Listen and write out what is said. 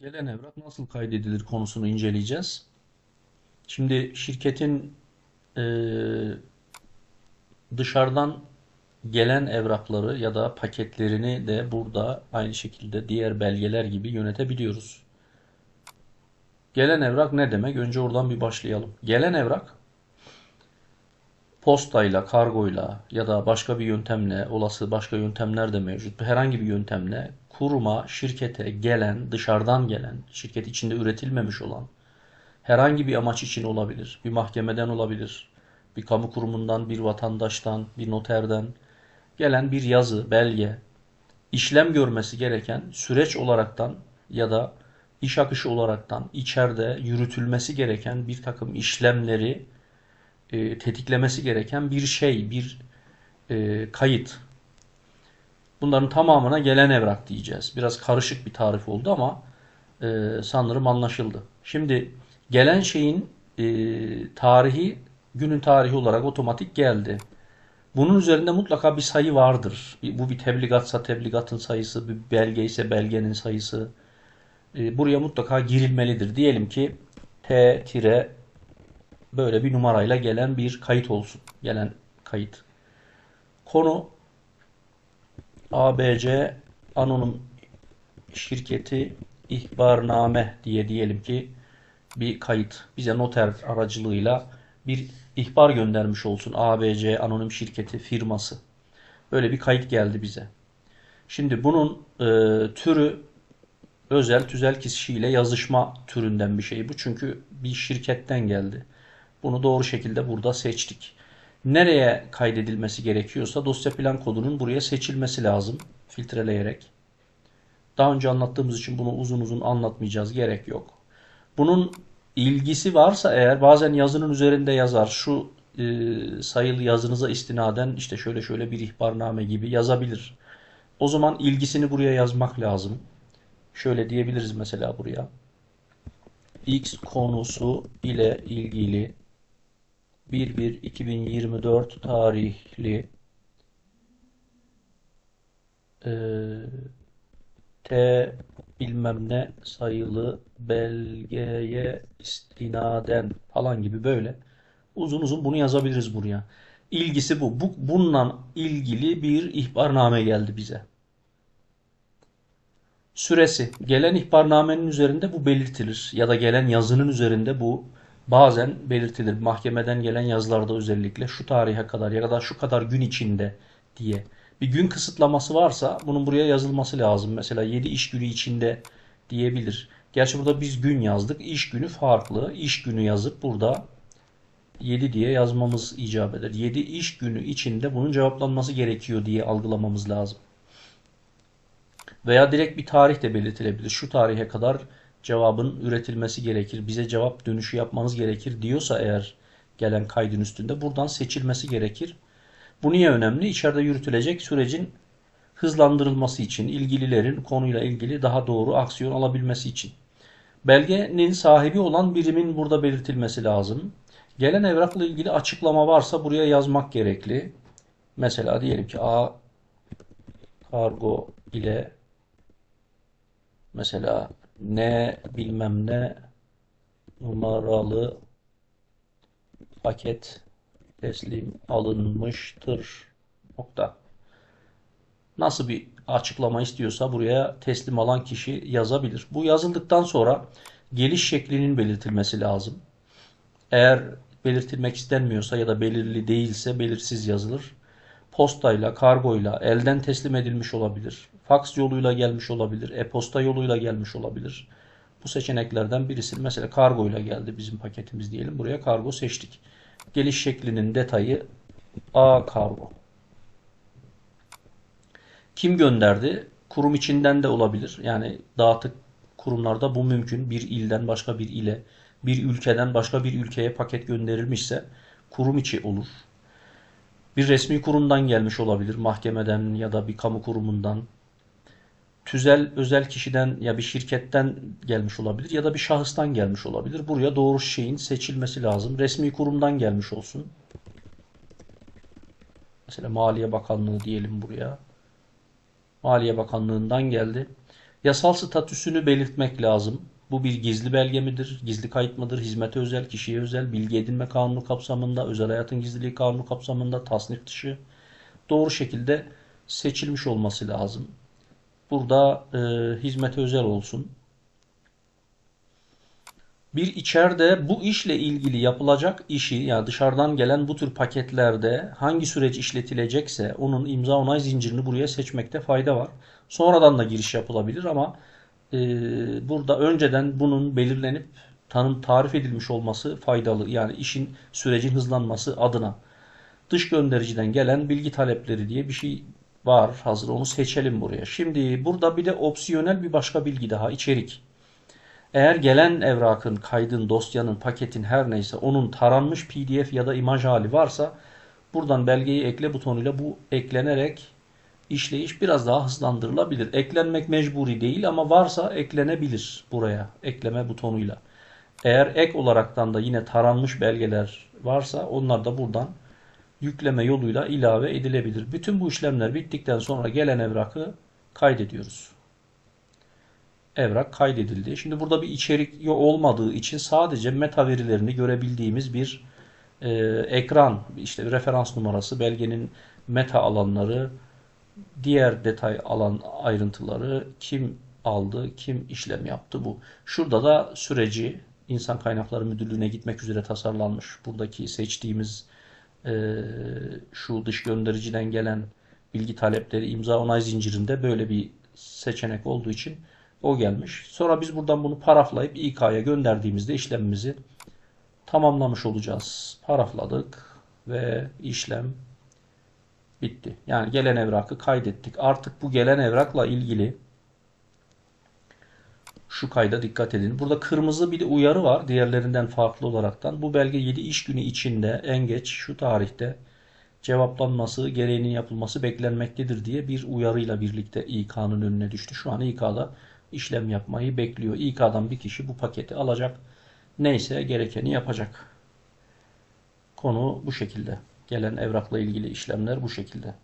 Gelen evrak nasıl kaydedilir konusunu inceleyeceğiz. Şimdi şirketin e, dışarıdan gelen evrakları ya da paketlerini de burada aynı şekilde diğer belgeler gibi yönetebiliyoruz. Gelen evrak ne demek? Önce oradan bir başlayalım. Gelen evrak postayla, kargoyla ya da başka bir yöntemle, olası başka yöntemler de mevcut. Herhangi bir yöntemle kuruma, şirkete gelen, dışarıdan gelen, şirket içinde üretilmemiş olan herhangi bir amaç için olabilir. Bir mahkemeden olabilir. Bir kamu kurumundan, bir vatandaştan, bir noterden gelen bir yazı, belge, işlem görmesi gereken süreç olaraktan ya da iş akışı olaraktan içeride yürütülmesi gereken bir takım işlemleri e, tetiklemesi gereken bir şey, bir e, kayıt. Bunların tamamına gelen evrak diyeceğiz. Biraz karışık bir tarif oldu ama e, sanırım anlaşıldı. Şimdi gelen şeyin e, tarihi günün tarihi olarak otomatik geldi. Bunun üzerinde mutlaka bir sayı vardır. Bu bir tebligatsa tebligatın sayısı, bir belge ise belgenin sayısı. E, buraya mutlaka girilmelidir. Diyelim ki T tire böyle bir numarayla gelen bir kayıt olsun. Gelen kayıt. Konu ABC Anonim Şirketi ihbarname diye diyelim ki bir kayıt. Bize noter aracılığıyla bir ihbar göndermiş olsun. ABC Anonim Şirketi firması. Böyle bir kayıt geldi bize. Şimdi bunun e, türü özel tüzel kişiyle yazışma türünden bir şey bu. Çünkü bir şirketten geldi. Bunu doğru şekilde burada seçtik. Nereye kaydedilmesi gerekiyorsa dosya plan kodunun buraya seçilmesi lazım filtreleyerek. Daha önce anlattığımız için bunu uzun uzun anlatmayacağız. Gerek yok. Bunun ilgisi varsa eğer bazen yazının üzerinde yazar. Şu e, sayılı yazınıza istinaden işte şöyle şöyle bir ihbarname gibi yazabilir. O zaman ilgisini buraya yazmak lazım. Şöyle diyebiliriz mesela buraya. X konusu ile ilgili 1-1-2024 tarihli e, T bilmem ne sayılı belgeye istinaden falan gibi böyle uzun uzun bunu yazabiliriz buraya. İlgisi bu. bu bununla ilgili bir ihbarname geldi bize. Süresi. Gelen ihbarnamenin üzerinde bu belirtilir. Ya da gelen yazının üzerinde bu bazen belirtilir. Mahkemeden gelen yazılarda özellikle şu tarihe kadar ya da şu kadar gün içinde diye. Bir gün kısıtlaması varsa bunun buraya yazılması lazım. Mesela 7 iş günü içinde diyebilir. Gerçi burada biz gün yazdık. İş günü farklı. İş günü yazıp burada 7 diye yazmamız icap eder. 7 iş günü içinde bunun cevaplanması gerekiyor diye algılamamız lazım. Veya direkt bir tarih de belirtilebilir. Şu tarihe kadar cevabın üretilmesi gerekir. Bize cevap dönüşü yapmanız gerekir diyorsa eğer gelen kaydın üstünde buradan seçilmesi gerekir. Bu niye önemli? İçeride yürütülecek sürecin hızlandırılması için, ilgililerin konuyla ilgili daha doğru aksiyon alabilmesi için. Belgenin sahibi olan birimin burada belirtilmesi lazım. Gelen evrakla ilgili açıklama varsa buraya yazmak gerekli. Mesela diyelim ki A kargo ile mesela ne bilmem ne numaralı paket teslim alınmıştır. Nokta. Nasıl bir açıklama istiyorsa buraya teslim alan kişi yazabilir. Bu yazıldıktan sonra geliş şeklinin belirtilmesi lazım. Eğer belirtilmek istenmiyorsa ya da belirli değilse belirsiz yazılır. Postayla, kargoyla, elden teslim edilmiş olabilir. Faks yoluyla gelmiş olabilir. E-posta yoluyla gelmiş olabilir. Bu seçeneklerden birisi mesela kargoyla geldi bizim paketimiz diyelim. Buraya kargo seçtik. Geliş şeklinin detayı A kargo. Kim gönderdi? Kurum içinden de olabilir. Yani dağıtık kurumlarda bu mümkün. Bir ilden başka bir ile, bir ülkeden başka bir ülkeye paket gönderilmişse kurum içi olur. Bir resmi kurumdan gelmiş olabilir. Mahkemeden ya da bir kamu kurumundan. Tüzel özel kişiden ya bir şirketten gelmiş olabilir ya da bir şahıstan gelmiş olabilir. Buraya doğru şeyin seçilmesi lazım. Resmi kurumdan gelmiş olsun. Mesela Maliye Bakanlığı diyelim buraya. Maliye Bakanlığı'ndan geldi. Yasal statüsünü belirtmek lazım. Bu bir gizli belge midir? Gizli kayıt mıdır? Hizmete özel, kişiye özel, bilgi edinme kanunu kapsamında, özel hayatın gizliliği kanunu kapsamında, tasnif dışı doğru şekilde seçilmiş olması lazım. Burada e, hizmete özel olsun. Bir içeride bu işle ilgili yapılacak işi yani dışarıdan gelen bu tür paketlerde hangi süreç işletilecekse onun imza onay zincirini buraya seçmekte fayda var. Sonradan da giriş yapılabilir ama e, burada önceden bunun belirlenip tanım tarif edilmiş olması faydalı. Yani işin sürecin hızlanması adına. Dış göndericiden gelen bilgi talepleri diye bir şey var hazır onu seçelim buraya. Şimdi burada bir de opsiyonel bir başka bilgi daha içerik. Eğer gelen evrakın, kaydın, dosyanın, paketin her neyse onun taranmış PDF ya da imaj hali varsa buradan belgeyi ekle butonuyla bu eklenerek işleyiş biraz daha hızlandırılabilir. Eklenmek mecburi değil ama varsa eklenebilir buraya ekleme butonuyla. Eğer ek olaraktan da yine taranmış belgeler varsa onlar da buradan yükleme yoluyla ilave edilebilir. Bütün bu işlemler bittikten sonra gelen evrakı kaydediyoruz evrak kaydedildi. Şimdi burada bir içerik olmadığı için sadece meta verilerini görebildiğimiz bir e, ekran, işte referans numarası, belgenin meta alanları, diğer detay alan ayrıntıları, kim aldı, kim işlem yaptı bu. Şurada da süreci İnsan Kaynakları Müdürlüğü'ne gitmek üzere tasarlanmış. Buradaki seçtiğimiz e, şu dış göndericiden gelen bilgi talepleri imza onay zincirinde böyle bir seçenek olduğu için o gelmiş. Sonra biz buradan bunu paraflayıp İK'ya gönderdiğimizde işlemimizi tamamlamış olacağız. Parafladık ve işlem bitti. Yani gelen evrakı kaydettik. Artık bu gelen evrakla ilgili şu kayda dikkat edin. Burada kırmızı bir de uyarı var diğerlerinden farklı olaraktan. Bu belge 7 iş günü içinde en geç şu tarihte cevaplanması, gereğinin yapılması beklenmektedir diye bir uyarıyla birlikte İK'nın önüne düştü. Şu an İK'da işlem yapmayı bekliyor. İK'dan bir kişi bu paketi alacak. Neyse gerekeni yapacak. Konu bu şekilde. Gelen evrakla ilgili işlemler bu şekilde.